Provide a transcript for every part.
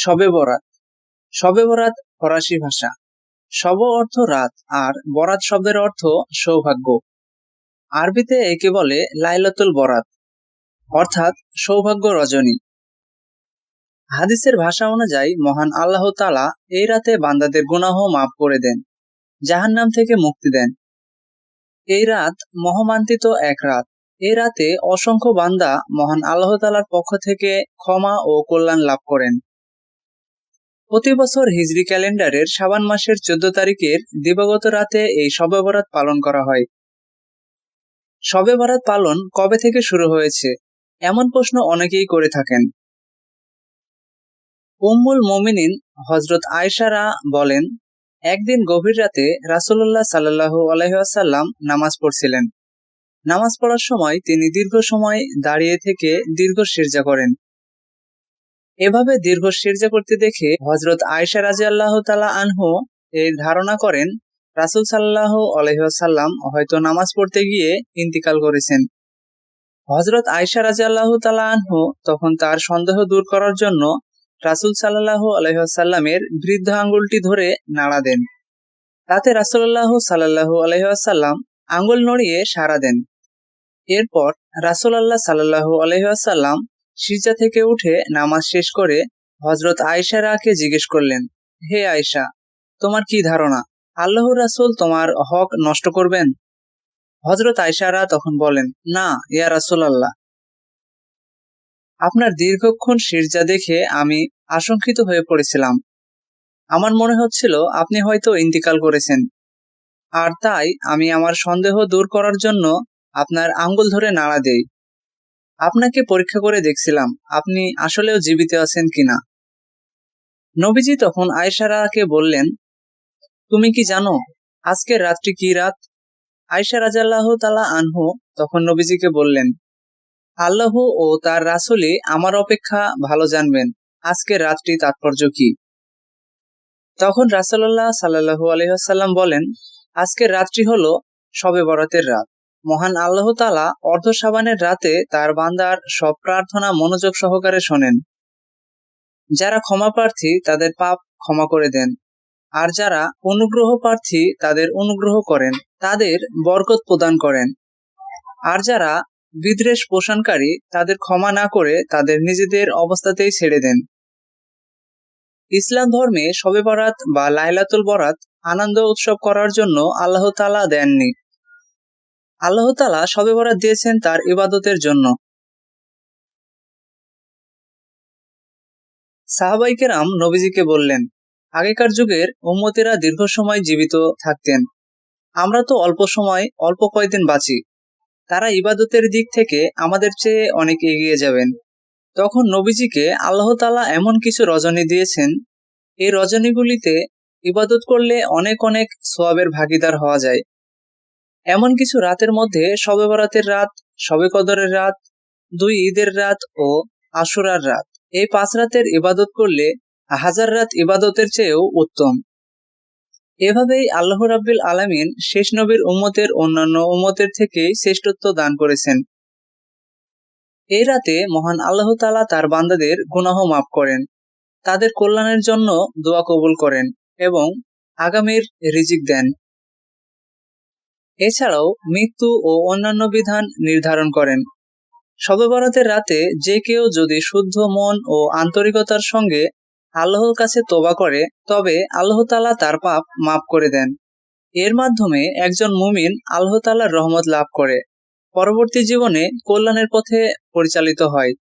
শবে বরাত। শবে বরাত ফরাসি ভাষা। শব অর্থ রাত, আর বরাত শব্দের অর্থ সৌভাগ্য। আরবিতে একে বলে লাইলাতুল বরাত, অর্থাৎ সৌভাগ্য রজনী। হাদিসের ভাষা অনুযায়ী মহান আল্লাহ তালা এই রাতে বান্দাদের গুনাহ মাফ করে দেন জাহান নাম থেকে মুক্তি দেন। এই রাত মহমান্তিত এক রাত। এই রাতে অসংখ্য বান্দা মহান আল্লাহ তালার পক্ষ থেকে ক্ষমা ও কল্যাণ লাভ করেন। প্রতি বছর হিজরি ক্যালেন্ডারের সাবান মাসের চোদ্দ তারিখের দিবাগত রাতে এই শবে বরাত পালন করা হয়। শবে বরাত পালন কবে থেকে শুরু হয়েছে? এমন প্রশ্ন অনেকেই করে থাকেন। উম্মুল মোমিনিন হজরত আয়সারা বলেন, একদিন গভীর রাতে রাসুল্লাহ সাল্লাহু আলহাসাল্লাম নামাজ পড়ছিলেন। নামাজ পড়ার সময় তিনি দীর্ঘ সময় দাঁড়িয়ে থেকে দীর্ঘ সিরজা করেন। এভাবে দীর্ঘ সিরজা করতে দেখে হজরত আয়সা রাজি আল্লাহ তালা আনহু এর ধারণা করেন, রাসুল সাল্লাহ আলহাসাল্লাম হয়তো নামাজ পড়তে গিয়ে ইন্তিকাল করেছেন। হজরত আয়সা রাজি আল্লাহ তালা আনহু তখন তার সন্দেহ দূর করার জন্য রাসুল সাল্লাহ আলহাসাল্লামের বৃদ্ধ আঙ্গুলটি ধরে নাড়া দেন। তাতে রাসুল্লাহ সাল্লাহ আলহাসাল্লাম আঙ্গুল নড়িয়ে সাড়া দেন। এরপর রাসুল আল্লাহ সাল্লাহ আলহাসাল্লাম সিজা থেকে উঠে নামাজ শেষ করে হজরত আয়সারাকে জিজ্ঞেস করলেন, হে আয়সা তোমার কি ধারণা? আল্লাহ রাসুল তোমার হক নষ্ট করবেন? হজরত আয়সারা তখন বলেন, না, ইয়া রাসুল আল্লাহ আপনার দীর্ঘক্ষণ শিরজা দেখে আমি আশঙ্কিত হয়ে পড়েছিলাম। আমার মনে হচ্ছিল আপনি হয়তো ইন্তিকাল করেছেন। আর তাই আমি আমার সন্দেহ দূর করার জন্য আপনার আঙ্গুল ধরে নাড়া দেই। আপনাকে পরীক্ষা করে দেখছিলাম, আপনি আসলেও জীবিত আছেন কিনা? নবীজি তখন আয়সারাকে বললেন, তুমি কি জানো আজকের রাত্রি কি রাত? আয়সা রাজাল্লাহ তালা আনহু তখন নবীজিকে বললেন, আল্লাহ ও তার রাসুলি আমার অপেক্ষা ভালো জানবেন আজকের রাতটি তাৎপর্য কি? তখন রাসুল্লাহ সাল্লাহু আলহাম বলেন আজকের রাত্রি হল সবে বরাতের রাত। মহান আল্লাহ তালা অর্ধ সাবানের রাতে তার বান্দার সব প্রার্থনা মনোযোগ সহকারে শোনেন। যারা ক্ষমা প্রার্থী তাদের পাপ ক্ষমা করে দেন, আর যারা অনুগ্রহ প্রার্থী তাদের অনুগ্রহ করেন, তাদের বরকত প্রদান করেন। আর যারা বিদ্বেষ পোষণকারী তাদের ক্ষমা না করে তাদের নিজেদের অবস্থাতেই ছেড়ে দেন। ইসলাম ধর্মে শবে বরাত বা লাইলাতুল বরাত আনন্দ উৎসব করার জন্য আল্লাহ তালা দেননি। আল্লাহ তালা সবে বরাত দিয়েছেন তার ইবাদতের জন্য। সাহাবাইকেরাম নবীজিকে বললেন, আগেকার যুগের উম্মতিরা দীর্ঘ সময় জীবিত থাকতেন। আমরা তো অল্প সময়, অল্প কয়েকদিন বাঁচি। তারা ইবাদতের দিক থেকে আমাদের চেয়ে অনেক এগিয়ে যাবেন। তখন নবীজিকে আল্লাহ তালা এমন কিছু রজনী দিয়েছেন। এই রজনীগুলিতে ইবাদত করলে অনেক অনেক সোয়াবের ভাগিদার হওয়া যায়। এমন কিছু রাতের মধ্যে শবে বরাতের রাত শবে কদরের রাত, দুই ঈদের রাত ও আশুরার রাত। এই পাঁচ রাতের ইবাদত করলে হাজার রাত ইবাদতের চেয়েও উত্তম। এভাবেই আল্লাহ রাব্বিল আলামিন শেষ নবীর উম্মতের অন্যান্য উম্মতের থেকে শ্রেষ্ঠত্ব দান করেছেন। এই রাতে মহান আল্লাহ তালা তার বান্দাদের গুনাহ মাফ করেন। তাদের কল্যাণের জন্য দোয়া কবুল করেন এবং আগামীর রিজিক দেন। এছাড়াও মৃত্যু ও অন্যান্য বিধান নির্ধারণ করেন। শবে রাতে যে কেউ যদি শুদ্ধ মন ও আন্তরিকতার সঙ্গে আল্লাহর কাছে তোবা করে, তবে আল্লাহ তালা তার পাপ মাফ করে দেন। এর মাধ্যমে একজন মুমিন আল্লাহ তালার রহমত লাভ করে। পরবর্তী জীবনে কল্যাণের পথে পরিচালিত হয়।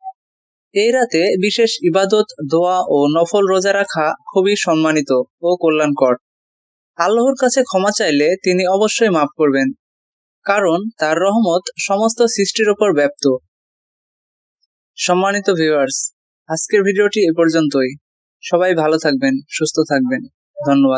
এই রাতে বিশেষ ইবাদত, দোয়া ও নফল রোজা রাখা খুবই সম্মানিত ও কল্যাণকর। আল্লাহর কাছে ক্ষমা চাইলে তিনি অবশ্যই মাফ করবেন, কারণ তার রহমত সমস্ত সৃষ্টির ওপর ব্যপ্ত। সম্মানিত ভিউয়ার্স আজকের ভিডিওটি এ পর্যন্তই। সবাই ভালো থাকবেন, সুস্থ থাকবেন। ধন্যবাদ।